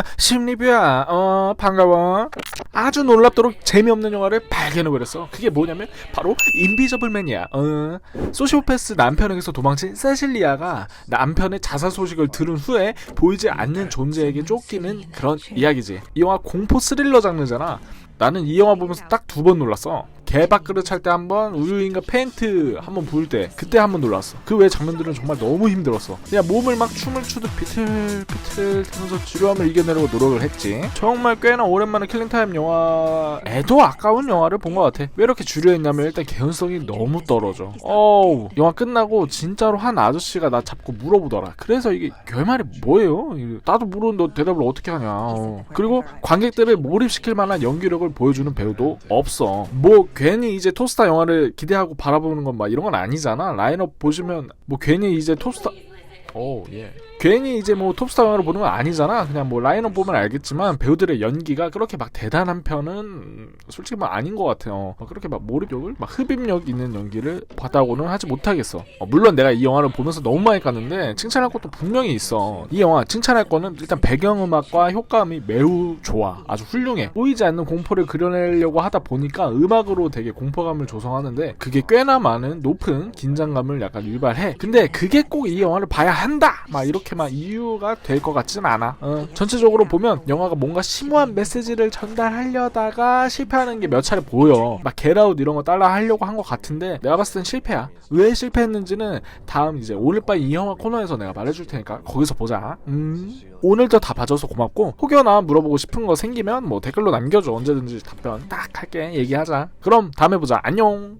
어, 심리뷰야. 어, 반가워. 아주 놀랍도록 재미없는 영화를 발견해버렸어. 그게 뭐냐면 바로 인비저블맨이야. 어, 소시오패스 남편에게서 도망친 세실리아가 남편의 자살 소식을 들은 후에 보이지 않는 존재에게 쫓기는 그런 이야기지. 이 영화 공포 스릴러 장르잖아. 나는 이 영화 보면서 딱 두 번 놀랐어. 개밥그릇 찰 때 한 번, 우유인가 페인트 한 번 부을 때 그때 한 번 놀랐어. 그 외 장면들은 정말 너무 힘들었어. 그냥 몸을 막 춤을 추듯 비틀비틀 하면서 지루함을 이겨내려고 노력을 했지. 정말 꽤나 오랜만에 킬링타임 영화 에도 아까운 영화를 본 것 같아. 왜 이렇게 주류했냐면 일단 개연성이 너무 떨어져. 어우, 영화 끝나고 진짜로 한 아저씨가 나 잡고 물어보더라. 그래서 이게 결말이 뭐예요? 나도 모르는 너 대답을 어떻게 하냐. 어. 그리고 관객들을 몰입시킬 만한 연기력을 보여주는 배우도 없어. 뭐 괜히 이제 토스타 영화를 기대하고 바라보는 건 막 이런 건 아니잖아. 라인업 보시면 뭐 괜히 이제 토스타 오, 예. 괜히 이제 뭐 톱스타 영화를 보는 건 아니잖아. 그냥 뭐 라인업 보면 알겠지만 배우들의 연기가 그렇게 막 대단한 편은 솔직히 막 아닌 것 같아요. 막 그렇게 막 몰입력을 막 흡입력 있는 연기를 봤다고는 하지 못하겠어. 어, 물론 내가 이 영화를 보면서 너무 많이 깠는데 칭찬할 것도 분명히 있어. 이 영화 칭찬할 거는 일단 배경음악과 효과음이 매우 좋아. 아주 훌륭해. 보이지 않는 공포를 그려내려고 하다 보니까 음악으로 되게 공포감을 조성하는데 그게 꽤나 많은 높은 긴장감을 약간 유발해. 근데 그게 꼭 이 영화를 봐야 한다. 막 이렇게 막 이유가 될 것 같진 않아. 어, 전체적으로 보면 영화가 뭔가 심오한 메시지를 전달하려다가 실패하는 게 몇 차례 보여. 막 겟아웃 이런 거 따라 하려고 한 것 같은데 내가 봤을 땐 실패야. 왜 실패했는지는 다음 이제 오늘 밤 이 영화 코너에서 내가 말해줄 테니까 거기서 보자. 음. 오늘도 다 봐줘서 고맙고 혹여나 물어보고 싶은 거 생기면 뭐 댓글로 남겨줘. 언제든지 답변 딱 할게. 얘기하자. 그럼 다음에 보자. 안녕.